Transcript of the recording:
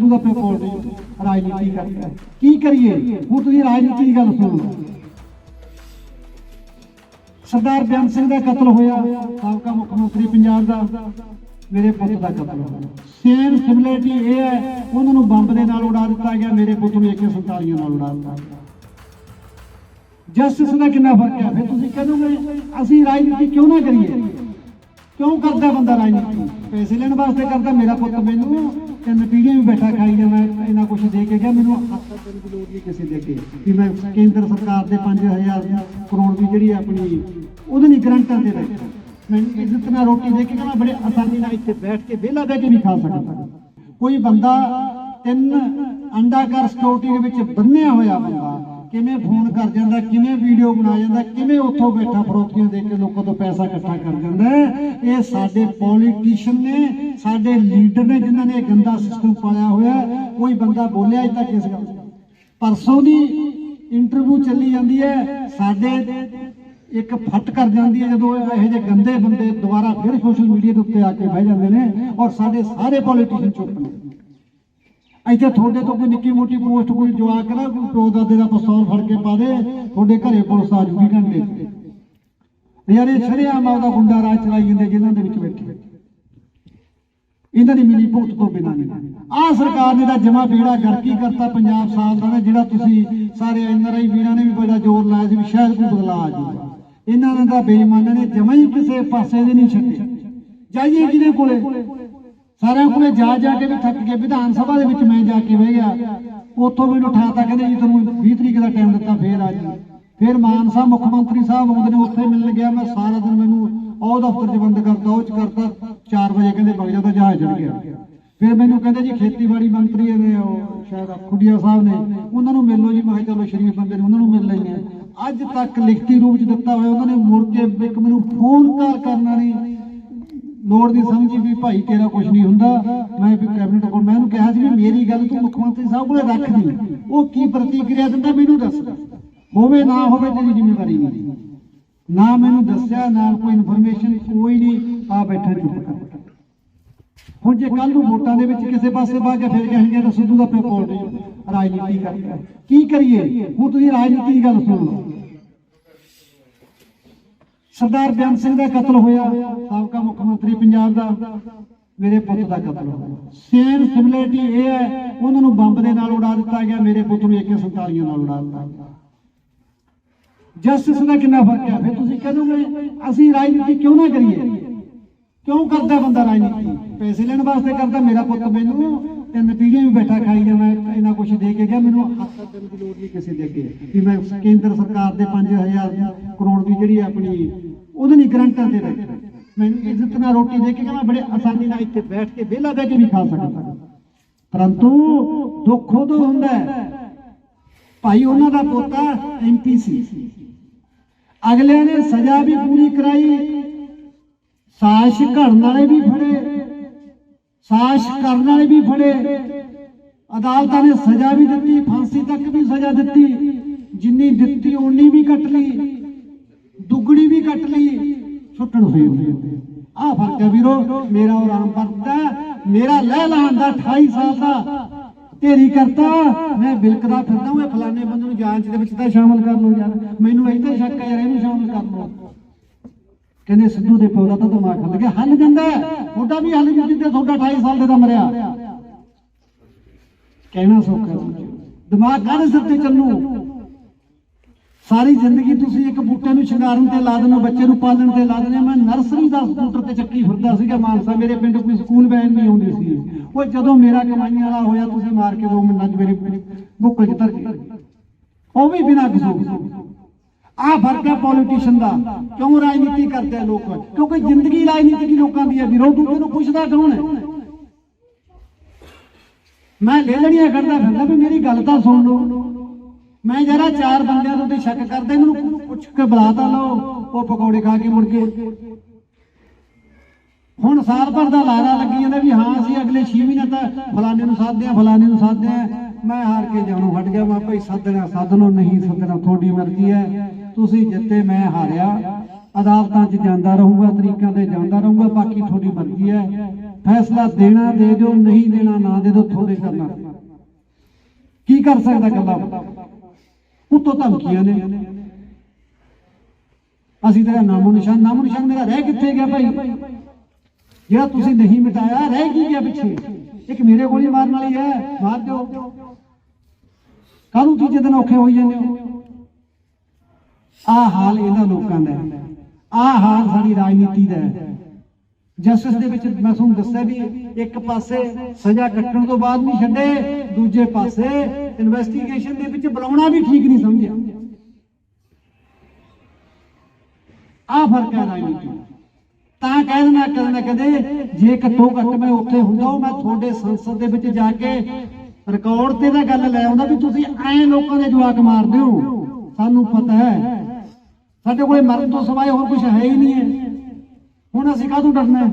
ਸਿੱਧੂ ਦਾ ਪਿਓ ਰਾਜਨੀਤੀ ਕਰਦਾ ਕੀ ਕਰੀਏ? ਹੁਣ ਤੁਸੀਂ ਰਾਜਨੀਤੀ ਦੀ ਗੱਲ ਸੁਣੋ। ਸਰਦਾਰ ਬਿਆਨ ਸਿੰਘ ਦਾ ਕਤਲ ਹੋਇਆ। ਸਾਬਕਾ ਮੁੱਖ ਮੰਤਰੀ ਪੰਜਾਬ ਦਾ। ਮੇਰੇ ਪੁੱਤ ਦਾ ਕਤਲ ਹੋਇਆ। ਸੇਮ ਸਿਮਿਲਰਿਟੀ ਇਹ ਹੈ, ਉਹਨਾਂ ਨੂੰ ਬੰਬ ਦੇ ਨਾਲ ਉਡਾ ਦਿੱਤਾ ਗਿਆ। ਮੇਰੇ ਪੁੱਤ ਨੂੰ AK47 ਨਾਲ ਉਡਾ ਦਿੱਤਾ ਗਿਆ। ਜਸਟਿਸ ਦਾ ਕਿੰਨਾ ਫ਼ਰਕ ਹੈ? ਫਿਰ ਤੁਸੀਂ ਕਹੋਗੇ, ਅਸੀਂ ਰਾਜਨੀਤੀ ਕਿਉਂ ਨਾ ਕਰੀਏ? ਕਿਉਂ ਕਰਦਾ ਬੰਦਾ ਰਾਜਨੀਤੀ? ਪੈਸੇ ਲੈਣ ਵਾਸਤੇ ਕਰਦਾ, ਮੇਰਾ ਪੁੱਤ ਮੈਨੂੰ ਤਿੰਨ ਪੀੜ੍ਹੀਆਂ ਵੀ ਬੈਠਾ ਖਾਈ ਜਾਣਾ ਇਹਨਾਂ ਕੁਛ ਦੇ ਕੇ ਗਿਆ। ਮੈਨੂੰ ਹੱਥ ਤੱਕ ਦੀ ਲੋੜ ਨਹੀਂ ਕਿਸੇ ਦੇ ਅੱਗੇ ਕਿ ਮੈਂ ਕੇਂਦਰ ਸਰਕਾਰ ਦੇ 5000 ਕਰੋੜ ਦੀ ਜਿਹੜੀ ਆਪਣੀ ਉਹਦੇ ਨਹੀਂ ਗਰੰਟਾਂ ਦੇ ਵਿੱਚ ਮੈਂ ਇੱਜ਼ਤ ਨਾਲ ਰੋਟੀ ਦੇ ਕੇ ਮੈਂ ਬੜੇ ਆਸਾਨੀ ਨਾਲ ਇੱਥੇ ਬੈਠ ਕੇ ਵਿਹਲਾ ਬਹਿ ਕੇ ਵੀ ਖਾ ਸਕਦਾ ਕੋਈ ਬੰਦਾ ਤਿੰਨ ਅੰਡਾਕਾਰ ਸਿਕਿਉਰਿਟੀ ਦੇ ਵਿੱਚ ਬੰਨਿਆ ਹੋਇਆ ਬੰਦਾ ਕਿਵੇਂ ਫੋਨ ਕਰ ਜਾਂਦਾ, ਕਿਵੇਂ ਵੀਡੀਓ ਬਣਾ ਜਾਂਦਾ, ਕਿਵੇਂ ਉੱਥੋਂ ਬੈਠਾ ਫਰੋਤੀਆਂ ਦੇ ਕੇ ਲੋਕਾਂ ਤੋਂ ਪੈਸਾ ਇਕੱਠਾ ਕਰ ਜਾਂਦਾ ਇਹ ਸਾਡੇ ਪੋਲੀਟੀਸ਼ੀਅਨ ਨੇ, ਸਾਡੇ ਲੀਡਰ ਨੇ ਜਿਨ੍ਹਾਂ ਨੇ ਗੰਦਾ ਸਿਸਟਮ ਪਾਲਿਆ ਹੋਇਆ ਕੋਈ ਬੰਦਾ ਬੋਲਿਆ ਅਜੇ ਤੱਕ ਇਸ ਗੱਲ ਪਰਸੋਂ ਦੀ ਇੰਟਰਵਿਊ ਚੱਲੀ ਜਾਂਦੀ ਹੈ, ਸਾਡੇ ਇੱਕ ਫੱਟ ਕਰ ਜਾਂਦੀ ਹੈ ਜਦੋਂ ਇਹੋ ਜਿਹੇ ਗੰਦੇ ਬੰਦੇ ਦੁਬਾਰਾ ਫਿਰ ਸੋਸ਼ਲ ਮੀਡੀਆ ਦੇ ਉੱਤੇ ਆ ਕੇ ਬਹਿ ਜਾਂਦੇ ਨੇ ਔਰ ਸਾਡੇ ਸਾਰੇ ਪੋਲੀਟੀਸ਼ੀਅਨ ਚੁੱਪ ਨੇ। ਇੱਥੇ ਤੁਹਾਡੇ ਤੋਂ ਕੋਈ ਨਿੱਕੀ ਮੋਟੀ ਪੋਸਟ, ਕੋਈ ਜਵਾਕ ਨਾ, ਕੋਈ ਪਿਓ ਦਾਦੇ ਦਾ ਪਿਸਤੌਲ ਫੜ ਕੇ ਪਾ ਦੇ, ਤੁਹਾਡੇ ਘਰੇ ਪੁਲਿਸ ਆ ਜੂਗੀ ਘੰਟੇ। ਯਾਰ ਇਹ ਸ਼ਰਿਆਮ ਆਪਦਾ ਗੁੰਡਾ ਰਾਜ ਚਲਾਈ ਜਾਂਦੇ ਜਿਨ੍ਹਾਂ ਦੇ ਵਿੱਚ ਬੈਠੇ। ਇਹਨਾਂ ਦੀ ਮਿਲੀ ਭੁਗਤ ਤੋਂ ਬਿਨਾਂ ਨਹੀਂ। ਆਹ ਸਰਕਾਰ ਨੇ ਤਾਂ ਜਮਾ ਬੇੜਾ ਗਰਕੀ ਕਰਤਾ ਪੰਜਾਬ ਸਾਲ ਦਾ ਨਾ ਜਿਹੜਾ ਤੁਸੀਂ ਸਾਰੇ ਐਨਆਰਆਈ ਵੀਰਾਂ ਨੇ ਵੀ ਬੜਾ ਜ਼ੋਰ ਲਾਇਆ ਸੀ ਵੀ ਸ਼ਾਇਦ ਕੋਈ ਬਦਲਾਅ ਆ ਜਾਊਗਾ। ਇਹਨਾਂ ਨੇ ਤਾਂ ਬੇਈਮਾਨਾਂ ਨੇ ਜਮਾ ਹੀ ਕਿਸੇ ਪਾਸੇ ਦੇ ਨਹੀਂ ਛੱਡੇ। ਜਾਈਏ ਜਿਹਦੇ ਕੋਲੇ? ਸਾਰਿਆਂ ਕੋਲੇ ਜਾ ਜਾ ਕੇ ਵੀ ਥੱਕ ਗਏ, ਵਿਧਾਨ ਸਭਾ ਦੇ ਵਿੱਚ ਮੈਂ ਜਾ ਕੇ ਬਹਿ ਗਿਆ। ਉੱਥੋਂ ਮੈਨੂੰ ਉਠਾਤਾ ਕਹਿੰਦੇ ਜੀ ਤੁਹਾਨੂੰ 20 ਤਰੀਕ ਦਾ ਟਾਈਮ ਦਿੱਤਾ, ਫੇਰ ਆ ਜੀ। ਫਿਰ ਮਾਨ ਸਾਹਿਬ ਮੁੱਖ ਮੰਤਰੀ ਸਾਹਿਬ ਆਉਂਦੇ ਨੇ, ਉੱਥੇ ਮਿਲਣ ਗਿਆ ਮੈਂ, ਸਾਰਾ ਦਿਨ ਮੈਨੂੰ ਉਹ ਦਫ਼ਤਰ 'ਚ ਬੰਦ ਕਰਤਾ, ਉਹ 'ਚ ਕਰਤਾ। 4 ਵਜੇ ਕਹਿੰਦੇ ਵਗ ਜਾ, ਤਾਂ ਜਹਾਜ਼ ਚੜ ਗਿਆ। ਫਿਰ ਮੈਨੂੰ ਕਹਿੰਦੇ ਜੀ ਖੇਤੀਬਾੜੀ ਮੰਤਰੀ ਨੇ ਉਹ ਸ਼ਾਇਦ ਖੁੱਡੀਆ ਸਾਹਿਬ ਨੇ, ਉਹਨਾਂ ਨੂੰ ਮਿਲ ਲਓ ਜੀ। ਮੈਂ ਕਿਹਾ ਚਲੋ ਸ਼ਰੀਫ ਬੰਦੇ ਨੇ, ਉਹਨਾਂ ਨੂੰ ਮਿਲ ਲੈਂਦੇ ਅੱਜ ਤੱਕ ਲਿਖਤੀ ਰੂਪ 'ਚ ਦਿੱਤਾ ਹੋਇਆ, ਉਹਨਾਂ ਨੇ ਮੁੜ ਕੇ ਇੱਕ ਮੈਨੂੰ ਫੋਨ ਕਾਲ ਕਰਨਾ ਨਹੀਂ ਲੋੜ ਦੀ ਸਮਝੀ ਵੀ ਭਾਈ ਤੇਰਾ ਕੁਝ ਨਹੀਂ ਹੁੰਦਾ। ਮੈਂ ਵੀ ਕੈਬਨਿਟ ਕੋਲ ਮੈਂ ਉਹਨੂੰ ਕਿਹਾ ਸੀ ਵੀ ਮੇਰੀ ਗੱਲ ਤੂੰ ਮੁੱਖ ਮੰਤਰੀ ਸਾਹਿਬ ਕੋਲੇ ਰੱਖ ਦੀ। ਉਹ ਕੀ ਪ੍ਰਤੀਕਿਰਿਆ ਦਿੰਦਾ ਮੈਨੂੰ ਦੱਸ। ਹੋਵੇ ਨਾ ਹੋਵੇ ਤੇਰੀ ਜ਼ਿੰਮੇਵਾਰੀ ਨਹੀਂ। ਨਾ ਮੈਨੂੰ ਦੱਸਿਆ, ਨਾ ਕੋਈ ਇਨਫੋਰਮੇਸ਼ਨ ਕੋਈ ਨਹੀਂ। ਆ ਬੈਠਾ ਚੁੱਪ ਹੁਣ ਜੇ ਕੱਲ ਨੂੰ ਵੋਟਾਂ ਦੇ ਵਿੱਚ ਕਿਸੇ ਪਾਸੇ ਪਾ ਕੇ ਫਿਰ ਕਹਿਣਗੇ ਤਾਂ ਸਿੱਧੂ ਦਾ ਪਿਓ ਰਾਜਨੀਤੀ ਕਰਦਾ ਕੀ ਕਰੀਏ? ਹੁਣ ਤੁਸੀਂ ਰਾਜਨੀਤੀ ਦੀ ਗੱਲ ਸੁਣ ਲਓ। ਸਰਦਾਰ ਬਿਆਨ ਸਿੰਘ ਦਾ ਕਤਲ ਹੋਇਆ। ਸਾਬਕਾ ਮੁੱਖ ਪੰਜਾਬ ਦਾ, ਮੇਰੇ ਪੁੱਤ ਦਾ ਕਤਲ ਸੇਮ ਸਿਮਿਲਰਿਟੀ ਇਹ ਹੈ, ਉਹਨਾਂ ਨੂੰ ਬੰਬ ਦੇ ਨਾਲ ਉਡਾ ਦਿੱਤਾ ਗਿਆ, ਮੇਰੇ ਪੁੱਤ ਨੂੰ AK47 ਨਾਲ ਉਡਾ ਦਿੱਤਾ ਗਿਆ। ਜਸਟਿਸ ਦਾ ਕਿੰਨਾ ਫ਼ਰਕ ਹੈ? ਫਿਰ ਤੁਸੀਂ ਕਹੋਗੇ ਅਸੀਂ ਰਾਜਨੀਤੀ ਕਿਉਂ ਨਾ ਕਰੀਏ? ਕਿਉਂ ਕਰਦਾ ਬੰਦਾ ਰਾਜਨੀਤੀ? ਪੈਸੇ ਲੈਣ ਵਾਸਤੇ ਕਰਦਾ, ਮੇਰਾ ਪੁੱਤ ਮੈਨੂੰ ਤਿੰਨ ਪੀੜੀਆਂ ਵੀ ਬੈਠਾ ਖਾਈ ਜਾਣਾ ਇਹਨਾਂ ਕੁਛ ਦੇ ਕੇ ਗਿਆ, ਮੈਨੂੰ ਹੱਥ ਤੱਕ ਦੀ ਲੋੜ ਨਹੀਂ ਕਿਸੇ ਦੇ ਅੱਗੇ। ਕਿ ਮੈਂ ਕੇਂਦਰ ਸਰਕਾਰ ਦੇ 5000 ਕਰੋੜ ਦੀ ਜਿਹੜੀ ਆਪਣੀ, ਉਹਦੇ ਨਹੀਂ ਗਰੰਟਾਂ ਦੇ ਵਿੱਚ ਮੈਂ ਇੱਜ਼ਤ ਨਾਲ ਰੋਟੀ ਦੇ ਕੇ ਕਿ ਬੜੇ ਆਸਾਨੀ ਨਾਲ ਇੱਥੇ ਬੈਠ ਕੇ ਵਿਹਲਾ ਬਹਿ ਕੇ ਵੀ ਖਾ ਸਕਦਾ। ਪਰੰਤੂ ਦੁੱਖ ਉਦੋਂ ਹੁੰਦਾ ਭਾਈ ਉਹਨਾਂ ਦਾ ਪੋਤਾ ਐਮਪੀ ਸੀ। ਅਗਲਿਆਂ ਨੇ ਸਜ਼ਾ ਵੀ ਪੂਰੀ ਕਰਾਈ ਸਾਸ਼ ਘੜਨ ਵਾਲੇ ਵੀ ਫੜੇ ਸਾਸ਼ ਕਰਨ ਵਾਲੇ ਵੀ ਫੜੇ, ਅਦਾਲਤਾਂ ਨੇ ਸਜ਼ਾ ਵੀ ਦਿੱਤੀ, ਫਾਂਸੀ ਤੱਕ ਵੀ ਸਜ਼ਾ ਦਿੱਤੀ, ਜਿੰਨੀ ਦਿੱਤੀ ਓਨੀ ਵੀ ਕੱਟ ਲਈ, ਦੁੱਗਣੀ ਵੀ ਕੱਟ ਲਈ। ਛੁੱਟਣ ਹੋਏ ਆ ਫ਼ਰਕ ਹੈ ਵੀਰੋ, ਮੇਰਾ ਉਹ ਰਾਮ ਭਗਤਾ ਮੇਰਾ ਲੈ ਲਾਣ 28 ਸਾਲ ਦਾ। ਤੇਰੀ ਕਰਤਾ, ਮੈਂ ਬਿਲਕਦਾ ਫਿਰਦਾ ਹਾਂ ਫਲਾਣੇ ਬੰਦੇ ਨੂੰ ਜਾਂਚ ਦੇ ਵਿੱਚ ਤਾਂ ਸ਼ਾਮਲ ਕਰ ਲਓ ਯਾਰ। ਮੈਨੂੰ ਇੰਨਾ ਸ਼ੱਕ ਹੈ ਯਾਰ, ਇਹਨੂੰ ਸ਼ਾਮਲ ਕਰ ਲਓ। ਕਹਿੰਦੇ ਸਿੱਧੂ ਦੇ ਪਿਓ ਦਾ ਤਾਂ ਦਿਮਾਗ ਹੱਲ ਗਿਆ, ਹੱਲ ਜਾਂਦਾ ਹੈ। ਤੁਹਾਡਾ ਵੀ ਹੱਲ ਜੁੱਤੀ ਤੇ ਤੁਹਾਡਾ 28 ਸਾਲ ਦੇ ਦਾ ਮਰਿਆ। ਕਹਿਣਾ ਸੌਖਾ ਦਿਮਾਗ ਕਾਹਦੇ ਸਿਰ ਤੇ ਚੱਲੂ? ਸਾਰੀ ਜ਼ਿੰਦਗੀ ਤੁਸੀਂ ਇੱਕ ਬੂਟੇ ਨੂੰ ਸ਼ਿੰਗਾਰਨ ਤੇ ਲਾ ਦਿੰਦੇ ਹੋ, ਬੱਚੇ ਨੂੰ ਪਾਲਣ ਤੇ ਲਾ ਦਿੰਦੇ ਹੋ। ਮੈਂ ਨਰਸਰੀ ਦਾ ਸਕੂਟਰ ਤੇ ਚੱਕੀ ਫਿਰਦਾ ਸੀਗਾ ਮਾਨਸਾ, ਮੇਰੇ ਪਿੰਡ ਕੋਈ ਸਕੂਲ ਵੈਨ ਨਹੀਂ ਆਉਂਦੀ ਸੀ। ਉਹ ਜਦੋਂ ਮੇਰਾ ਕਮਾਈਆਂ ਵਾਲਾ ਹੋਇਆ, ਤੁਸੀਂ ਮਾਰ ਕੇ ਦੋ ਮਿੰਟਾਂ 'ਚ ਮੇਰੀ ਬੁੱਕਲ 'ਚ ਧਰ ਗਏ ਉਹ ਵੀ ਬਿਨਾਂ ਕਸੂਰ ਆ ਫ਼ਰਕ ਹੈ ਪੋਲੀਟੀਸ਼ੀਅਨ ਦਾ। ਕਿਉਂ ਰਾਜਨੀਤੀ ਕਰਦੇ ਆ ਲੋਕ? ਕਿਉਂਕਿ ਜ਼ਿੰਦਗੀ ਰਾਜਨੀਤੀ ਦੀ ਲੋਕਾਂ ਦੀ ਹੈ ਵਿਰੋਧ ਦੂਜੇ ਨੂੰ ਪੁੱਛਦਾ ਕੌਣ ਹੈ? ਮੈਂ ਲੈ ਲੜੀਆਂ ਕਰਦਾ ਫਿਰਦਾ ਵੀ ਮੇਰੀ ਗੱਲ ਤਾਂ ਸੁਣ ਲਓ। ਮੈਂ ਜਰਾ ਚਾਰ ਬੰਦਿਆਂ ਨੂੰ ਤੇ ਸ਼ੱਕ ਕਰਦਾ ਇਹਨਾਂ ਨੂੰ, ਪੁੱਛ ਕੇ ਬੁਲਾ ਤਾਂ ਲਓ, ਉਹ ਪਕੌੜੇ ਖਾ ਕੇ ਮੁੜ ਕੇ ਹੁਣ ਸਾਲ ਭਰ ਦਾ ਲਾਰਾ ਲੱਗੀ ਜਾਂਦਾ ਵੀ ਹਾਂ, ਅਸੀਂ ਅਗਲੇ 6 ਮਹੀਨੇ ਤਾਂ ਫਲਾਣੇ ਨੂੰ ਸਾਧਦੇ ਆ ਫਲਾਣੇ ਨੂੰ ਸਾਧਦੇ ਆ ਮੈਂ ਹਾਰ ਕੇ ਜਾਣੂ ਹਟ ਗਿਆ, ਮੈਂ ਭਾਈ ਸਾਧਣਾ ਸਾਧ ਨਹੀਂ ਸਾਧਣਾ ਤੁਹਾਡੀ ਮਰਜ਼ੀ ਹੈ। ਤੁਸੀਂ ਜਿੱਤੇ ਮੈਂ ਹਾਰਿਆ। ਅਦਾਲਤਾਂ 'ਚ ਜਾਂਦਾ ਰਹੂੰਗਾ, ਤਰੀਕਾਂ ਤੇ ਜਾਂਦਾ ਰਹੂੰਗਾ, ਬਾਕੀ ਤੁਹਾਡੀ ਮਰਜ਼ੀ ਹੈ। ਫੈਸਲਾ ਦੇਣਾ ਦੇ ਦਿਓ, ਨਹੀਂ ਦੇਣਾ ਨਾ ਦੇ ਦਿਓ, ਤੁਹਾਡੇ ਕਰਨਾ। ਕੀ ਕਰ ਸਕਦਾ ਕੱਲਾ ਉਤੋਂ ਧਮਕੀਆਂ ਨੇ। ਅਸੀਂ ਤੇਰਾ ਨਾਮੋ ਨਿਸ਼ਾਨ ਨਾਮੋ ਨਿਸ਼ਾਨ ਮੇਰਾ ਰਹਿ ਕਿੱਥੇ ਗਿਆ ਭਾਈ? ਜਿਹੜਾ ਤੁਸੀਂ ਨਹੀਂ ਮਿਟਾਇਆ, ਰਹਿ ਕੀ ਗਿਆ ਪਿੱਛੇ? ਇੱਕ ਮੇਰੇ ਗੋਲੀ ਮਾਰਨ ਵਾਲੀ ਹੈ, ਮਾਰ ਦਿਓ। ਕਾਹਨੂੰ ਤੀਜੇ ਦਿਨ ਔਖੇ ਹੋਈ ਜਾਂਦੇ ਹੋ? ਆਹ ਹਾਲ ਇਹਨਾਂ ਲੋਕਾਂ ਦਾ ਹੈ। ਆਹ ਹਾਲ ਸਾਡੀ ਰਾਜਨੀਤੀ ਦਾ ਹੈ। ਜਸਟਿਸ ਦੇ ਵਿੱਚ ਮੈਂ ਤੁਹਾਨੂੰ ਦੱਸਿਆ ਵੀ ਇੱਕ ਪਾਸੇ ਸਜ਼ਾ ਕੱਟਣ ਤੋਂ ਬਾਅਦ ਨਹੀਂ ਛੱਡੇ, ਦੂਜੇ ਪਾਸੇ ਇਨਵੈਸਟੀਗੇਸ਼ਨ ਦੇ ਵਿੱਚ ਬੁਲਾਉਣਾ ਵੀ ਠੀਕ ਨਹੀਂ ਸਮਝਿਆ। ਆਹ ਫ਼ਰਕ ਹੈ ਰਾਜਨੀਤੀ ਤਾਂ ਕਹਿ ਦੇਣਾ ਕਦੇ ਨਾ ਕਦੇ ਜੇ ਘੱਟੋ ਘੱਟ ਮੈਂ ਉੱਥੇ ਹੁੰਦਾ, ਉਹ ਮੈਂ ਤੁਹਾਡੇ ਸੰਸਦ ਦੇ ਵਿੱਚ ਜਾ ਕੇ ਰਿਕਾਰਡ ਤੇ ਤਾਂ ਗੱਲ ਲੈ ਆਉਂਦਾ ਵੀ ਤੁਸੀਂ ਐ ਲੋਕਾਂ ਦੇ ਜਵਾਕ ਮਾਰਦੇ ਹੋ। ਸਾਨੂੰ ਪਤਾ ਹੈ। ਸਾਡੇ ਕੋਲੇ ਮਰਨ ਤੋਂ ਸਵਾਏ ਹੋਰ ਕੁਝ ਹੈ ਹੀ ਨਹੀਂ ਹੈ। ਹੁਣ ਅਸੀਂ ਕਾਹਦੋਂ ਡਰਨਾ